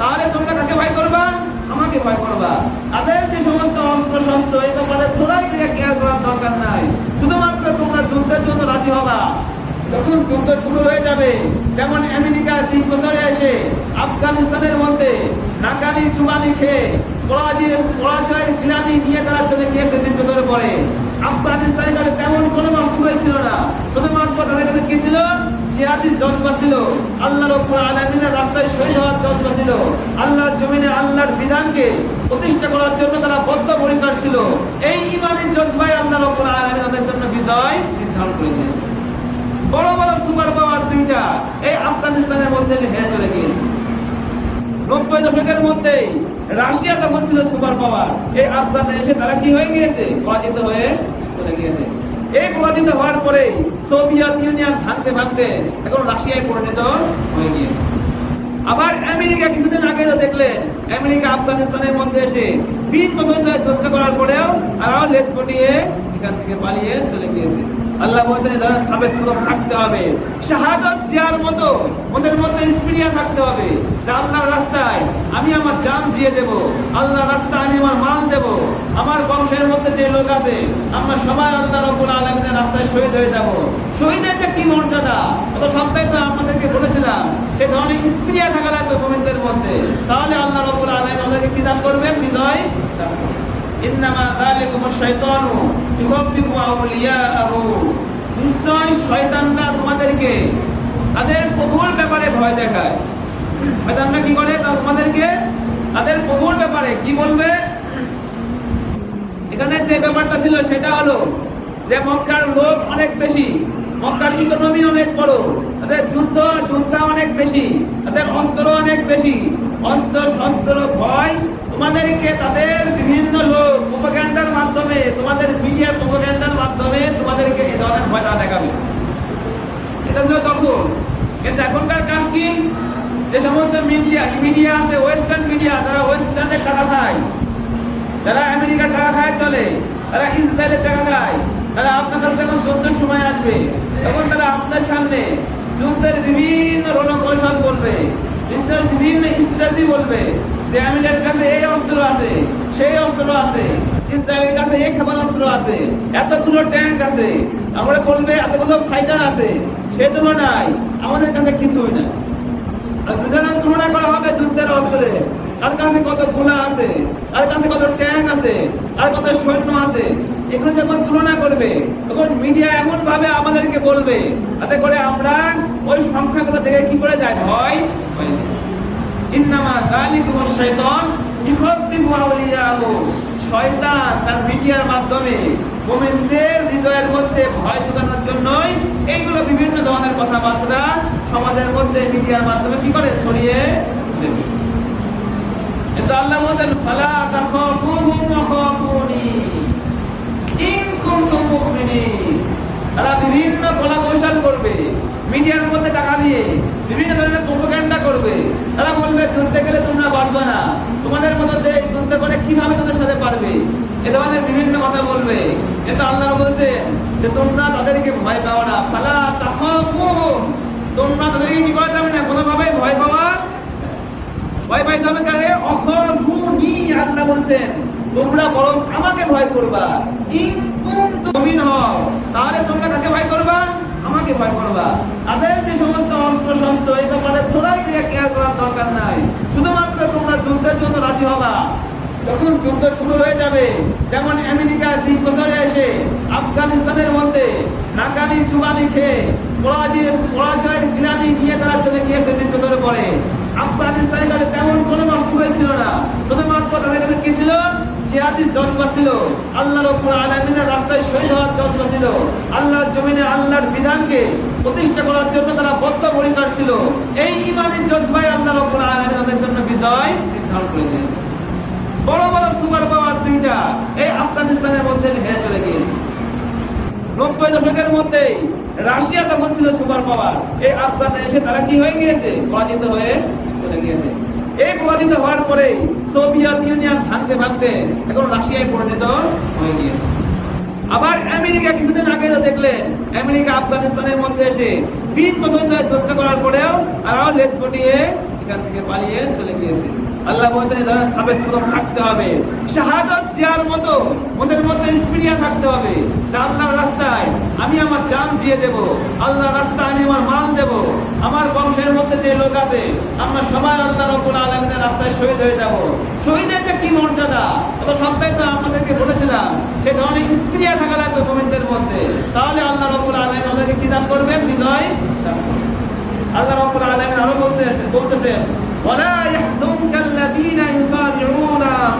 তাহলে তোমরা কাকে ভয় করবা? আমাকে ভয় করবা। তাদের যে সমস্ত অস্ত্র শস্ত্র, এই তোমাদের থোড়াই কেয়ার করার দরকার নাই। শুধুমাত্র তোমরা যুদ্ধের জন্য রাজি হবা। যখন যুদ্ধ শুরু হয়ে যাবে, যেমন আমেরিকা তিন বছরে এসে আফগানিস্তানের মধ্যে নাকানি চুবানি খেয়ে পরাজয় পরাজয়ের গিলানি নিয়ে তারা চলে গিয়েছে পরে। তেমন কোনো না। তাদের কাছে কি ছিল? ছিল। আল্লাহর উপর আলমিনের রাস্তায় শহীদ হওয়ার ছিল। আল্লাহর জমিনে আল্লাহর বিধানকে প্রতিষ্ঠা করার জন্য তারা বদ্ধ পরিকার ছিল। এই ইমানের জজবাই আল্লাহর উপর আলমিন তাদের জন্য বিজয় নির্ধারণ করেছে। বড় বড় সুপার পাওয়ার দুইটা এই আফগানিস্তানের মধ্যে হেরে চলে গিয়েছে। নব্বই দশকের মধ্যেই রাশিয়া তখন ছিল সুপার পাওয়ার এই আফগান এসে তারা কি হয়ে গিয়েছে? পরাজিত হয়ে চলে গিয়েছে। এই পরাজিত হওয়ার পরে সোভিয়েত ইউনিয়ন ভাঙতে ভাঙতে এখন রাশিয়ায় পরিণত হয়ে গিয়েছে। আবার আমেরিকা কিছুদিন আগে দেখলেন, আমেরিকা আফগানিস্তানের মধ্যে এসে বিশ বছর ধরে যুদ্ধ করার পরেও তারাও লেজ পটিয়ে এখান থেকে পালিয়ে চলে গিয়েছে। আল্লাহ বলছেন, যারা সাবেক কদম থাকতে হবে, শাহাদত দেওয়ার মতো, ওদের মধ্যে স্পিরিয়া থাকতে হবে। যে আল্লাহর রাস্তায়, আমি আমার জান দিয়ে দেব, আল্লাহর রাস্তায় আমি আমার মাল দেব। আমার বংশের মধ্যে যে লোক আছে, আমরা সবাই আল্লাহ রব্বুল আলমিনের রাস্তায় শহীদ হয়ে যাব। শহীদের যে কি মর্যাদা, গত সপ্তাহে তো আপনাদেরকে বলেছিলাম, সে ধরনের স্পিরিয়া থাকা লাগবে মোমিনদের মধ্যে। তাহলে আল্লাহ রব্বুল আলম আমাদেরকে কি দান করবেন? বিজয় দান। তোমাদেরকে তাদের প্রভুর ব্যাপারে ভয় দেখায়। শয়তানরা কি করে? তোমাদেরকে তাদের প্রভুর ব্যাপারে কি বলবে? এখানে যে ব্যাপারটা ছিল সেটা হলো যে মক্কার লোক অনেক বেশি। মক্কার ইকোনমি অনেক বড়, তাদের যুদ্ধ, যোদ্ধা অনেক বেশি, তাদের অস্ত্র অনেক বেশি। অস্ত্র, শস্ত্র, ভয়, তোমাদেরকে তাদের বিভিন্ন লোক প্রোপাগ্যান্ডার মাধ্যমে, তোমাদের মিডিয়ার প্রোপাগ্যান্ডার মাধ্যমে তোমাদেরকে এ ধরনের ভয় তারা দেখাবে। এটা ছিল তখন। কিন্তু এখনকার কাজ কি? যে সমস্ত মিডিয়া মিডিয়া আছে ওয়েস্টার্ন মিডিয়া তারা ওয়েস্টার্নের টাকা খায়। যারা আমেরিকার টাকা খায়, চলে। তারা ইসরায়েলের টাকা খায়। তারা আপনার কাছে যখন যুদ্ধের সময় আসবে, তখন তারা আপনার সামনে যুদ্ধের বিভিন্ন রণকৌশল বলবে, যুদ্ধের বিভিন্ন স্ট্র্যাটেজি বলবে, যে আমেরিকার কাছে এই অস্ত্র আছে, সেই অস্ত্র আছে, ইসরায়েলের কাছে এই অস্ত্র আছে, এতগুলো ট্যাঙ্ক আছে আমরা বলবে এতগুলো ফাইটার আছে, সে তুলনায় আমাদের কাছে কিছুই না সুতরাং তুলনা করা হবে যুদ্ধের অস্ত্রে তার কাছে কত গোলা আছে তার কাছে কত ট্যাঙ্ক আছে, আর কত সৈন্য যখন তুলনা করবে। তখন মিডিয়া এমন ভাবে আমাদেরকে বলবে তাতে করে আমরা ওই সংখ্যাগুলো দেখে কি করে যায়, ভয়। ইন্নামা শয়তান তার মিডিয়ার মাধ্যমে মুমিনদের হৃদয়ের মধ্যে ভয় জন্যই এইগুলো বিভিন্ন ধরনের কথাবার্তা সমাজের মধ্যে মিডিয়ার মাধ্যমে কি করে? ছড়িয়ে দেবে। কিন্তু আল্লাহ বলেন ফালা তাখাফুহুম তারা বিভিন্ন কলা কৌশল করবে। মিডিয়ার মধ্যে টাকা দিয়ে বিভিন্ন ধরনের প্রোপাগান্ডা করবে। তারা বলবে যুদ্ধে গেলে তোমরা বাঁচবে না। তোমাদের মতো দেশ করে কীভাবে তাদের সাথে পারবে? এ ধরনের বিভিন্ন কথা বলবে। কিন্তু আল্লাহ বলছেন যে, তোমরা তাদেরকে ভয় পাও না। ফালা তাখাফুহুম। তোমরা তাদেরকে কি করা যাবে না। কোনোভাবে ভয় পাওয়া ভয় পাইতে হবে কারে? অখফুনি, আল্লাহ বলছেন। তোমরা বরং আমাকে ভয় করবা। ইন মুমিন হও। তাহলে তোমরা কাকে ভয় করবা? আমাকে ভয় করবা। তাদের যে সমস্ত অস্ত্র শস্ত্র, এই ব্যাপারে থোড়াই কেয়ার করার দরকার নাই, শুধুমাত্র তোমরা যুদ্ধের জন্য রাজি হবা। যখন যুদ্ধ শুরু হয়ে যাবে, যেমন আমেরিকা বিশ বছরে এসে আফগানিস্তানের মধ্যে নাকানি, চুবানি খেয়ে পরাজয় পরাজয়ের গিলানি তারা চলে গিয়েছে তিন বছর পরে। আফগানিস্তানের কাছে তেমন কোনো অস্ত্রই ছিল না শুধুমাত্র তাদের কাছে কি ছিল জিহাদির জজবা ছিল আল্লাহর উপর আলমিনের রাস্তায় শহীদ হওয়ার জজবা ছিল আল্লাহর জমিনে আল্লাহর বিধানকে প্রতিষ্ঠা করার জন্য তারা বদ্ধ পরিকার ছিল। এই ইমানের জজবাই আল্লাহর উপর আলমিন তাদের জন্য বিজয় নির্ধারণ করেছে বড় বড় সুপার পাওয়ার দুইটা এই আফগানিস্তানের মধ্যে হেরে চলে গিয়েছে। নব্বই দশকের মধ্যেই রাশিয়া তখন ছিল সুপার পাওয়ার। এই আফগানে এসে তারা কি হয়ে গিয়েছে? পরাজিত হয়ে চলে গিয়েছে। এই পরাজিত হওয়ার পরে সোভিয়েত ইউনিয়ন ভাঙতে ভাঙতে এখন রাশিয়ায় পরিণত হয়ে গিয়েছে। আবার আমেরিকা কিছুদিন আগে দেখলেন, আমেরিকা আফগানিস্তানের মধ্যে এসে বিশ বছর ধরে যুদ্ধ করার পরেও তারাও লেজ পটিয়ে এখান থেকে পালিয়ে চলে গিয়েছে। আল্লাহ বলছেন ধরনের সাবেক কদম থাকতে হবে। শাহাদত দেওয়ার মতো, ওদের মধ্যে স্পিরিয়া থাকতে হবে। যে আল্লাহর রাস্তায় আমি আমার জান দিয়ে দেব, আল্লাহর রাস্তায় আমি আমার মাল দেব, আমার বংশের মধ্যে যে লোক আছে, আমরা সবাই আল্লাহ রব্বুল আলমিনের রাস্তায় শহীদ হয়ে যাব। শহীদের যে কি মর্যাদা? অত সপ্তাহে তো আপনাদেরকে বলেছিলাম, সে ধরনের স্পিরিয়া থাকা লাগবে মোমিনদের মধ্যে। তাহলে আল্লাহ রব্বুল আলম আমাদেরকে কি দান করবেন? বিজয়। আল্লাহ রাব্বুল আলামিন আরও বলতেছেন বলতেছেন আল্লাযীনা ইউসারিউনা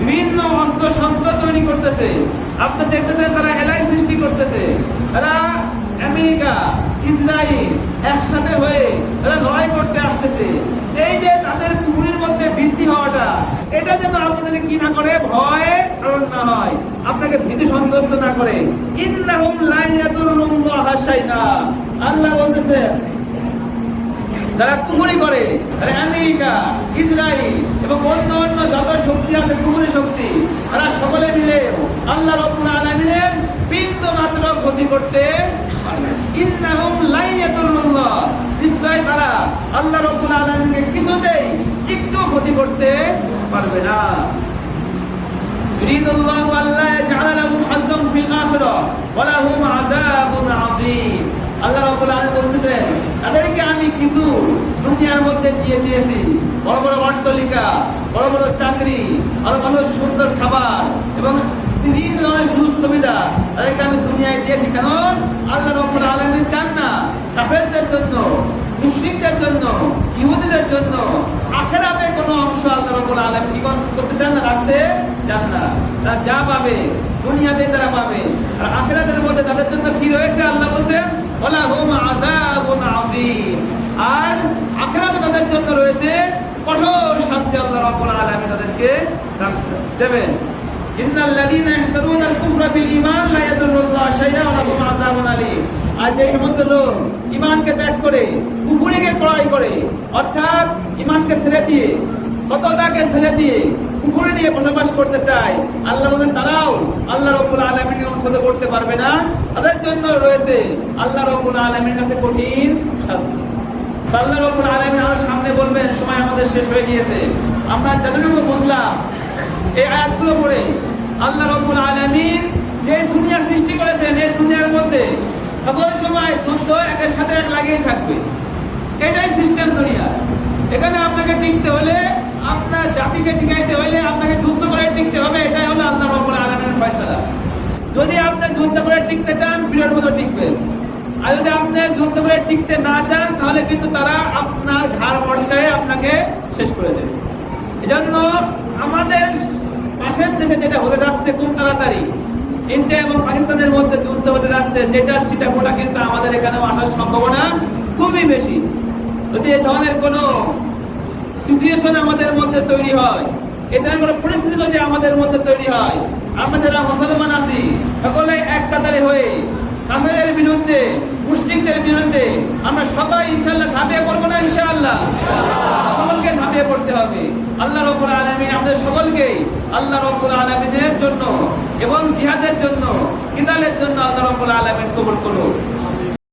বিভিন্ন অস্ত্র শস্ত্র তৈরি করতেছে। আপনি দেখতেছেন তারা এলাই সৃষ্টি করতেছে। তারা আমেরিকা ইসরায়েল একসাথে হয়ে তারা লড়াই করতে আসতেছে। এই যে তাদের কুকুরের মধ্যে বৃদ্ধি হওয়াটা, এটা যেন আপনাদের কি না করে? ভয় কারণ না হয়। আপনাকে ভীতি সন্তুষ্ট না করে। ইন্নাহুম লা ইয়াদুরুল্লাহা শাইআ আল্লাহ বলতেছেন যারা কুহুরি করে তারা আমেরিকা ইসরায়েল এবং অন্য অন্য যত শক্তি আছে কুহুরি শক্তি তারা সকলে মিলে আল্লাহ রব্বুল আলামিনের বিন্দু মাত্র ক্ষতি করতে পারবে না। ইন্নাহুম লাইয়াতুল্লাহ নিশ্চয় তারা আল্লাহ রব্বুল আলামিনকে কিছুতেই একটু ক্ষতি করতে পারবে না يريد الله ألا يجعل لهم حظا في الآخرة ولهم عذاب عظيم আল্লাহ রাব্বুল আলামিন দুনিয়ার মধ্যে দিয়ে দিয়েছি। বড় বড় অট্টালিকা বড় বড় চাকরি, আরও ভালো সুন্দর খাবার এবং বিভিন্ন ধরনের সুযোগ সুবিধা তাদেরকে আমি দুনিয়ায় দিয়েছি। কেন? আল্লাহ রাব্বুল আলামিন চান না কাফেরদের জন্য মুসলিমদের জন্য, ইহুদিদের জন্য। আখেরাতে কোনো অংশ আল্লাহ রাব্বুল আলামিন কি করতে চান না? রাখতে চান না। তারা যা পাবে দুনিয়াতে তারা পাবে। আর আখেরাতের মধ্যে তাদের জন্য কি রয়েছে? আল্লাহ বলছেন আর আখেরাতে তাদের জন্য রয়েছে কঠোর শাস্তি আল্লাহ রাব্বুল আলামিন তাদেরকে দেবেন। ইন্নাল লাযীনা ইশতারুনা আল-কুফরা বিল ঈমান লা ইয়াদুরুল্লাহ শাইআ ওয়া লাহুম আযাবুন আলীম। আর যে সমস্ত লোক ইমানকে ত্যাগ করে কুফুরিকে ক্রয় করে, অর্থাৎ ইমানকে ছেড়ে দিয়ে কতটাকে ছেড়ে দিয়ে কুফুরি নিয়ে বসবাস করতে চায়? আল্লাহ বলেন তারাও আল্লাহ রব্বুল আলমিনের অনুমোদ করতে পারবে না। তাদের জন্য রয়েছে আল্লাহ রব্বুল আলমীর কাছে কঠিন শাস্তি। আল্লাহ রব্বুল আলমিন আরও সামনে বলবেন, সময় আমাদের শেষ হয়ে গিয়েছে। আমরা যতটুকু বুঝলাম এই আয়াতগুলো পড়ে, আল্লাহ রব্বুল আলমিন যে দুনিয়া সৃষ্টি করেছেন, এই দুনিয়ার মধ্যে সকল সময় যুদ্ধ একের সাথে এক লাগিয়ে থাকবে। এটাই সিস্টেম দুনিয়া এখানে আপনাকে টিকতে হলে আপনার জাতিকে টিকাইতে হলে আপনাকে যুদ্ধ করে টিকতে হবে, এটাই হলো আল্লাহ রব্বুল আলমের ফয়সালা। যদি আপনি যুদ্ধ করে টিকতে চান, বিরাট মতো টিকবেন আর যদি আপনি যুদ্ধ করে টিকতে না চান, তাহলে কিন্তু তারা আপনার ঘাড় পর্যায়ে আপনাকে শেষ করে দেবে। এজন্য আমাদের পাশের দেশে যেটা হতে যাচ্ছে খুব তাড়াতাড়ি, ইন্ডিয়া এবং পাকিস্তানের মধ্যে যুদ্ধ হতে যাচ্ছে, যেটা সেটা কিন্তু আমাদের এখানেও আসার সম্ভাবনা খুবই বেশি। যদি এই ধরনের কোনো সিচুয়েশন আমাদের মধ্যে তৈরি হয়। পরিস্থিতি যদি আমাদের মধ্যে তৈরি হয়, আমরা যারা মুসলমান আছি, সকলে এক কাতারে হয়ে বিরুদ্ধে মুসলিমদের বিরুদ্ধে আমরা সবাই ইনশাল্লাহ ঝাঁপিয়ে পড়ব না সকলকে ঝাঁপিয়ে পড়তে হবে। আল্লাহ রব্বুল আলামিন আমাদের সকলকে আল্লাহ রব্বুল আলামিনের জন্য এবং জিহাদের জন্য, কিতালের জন্য আল্লাহ রব্বুল আলামিন কবুল করুন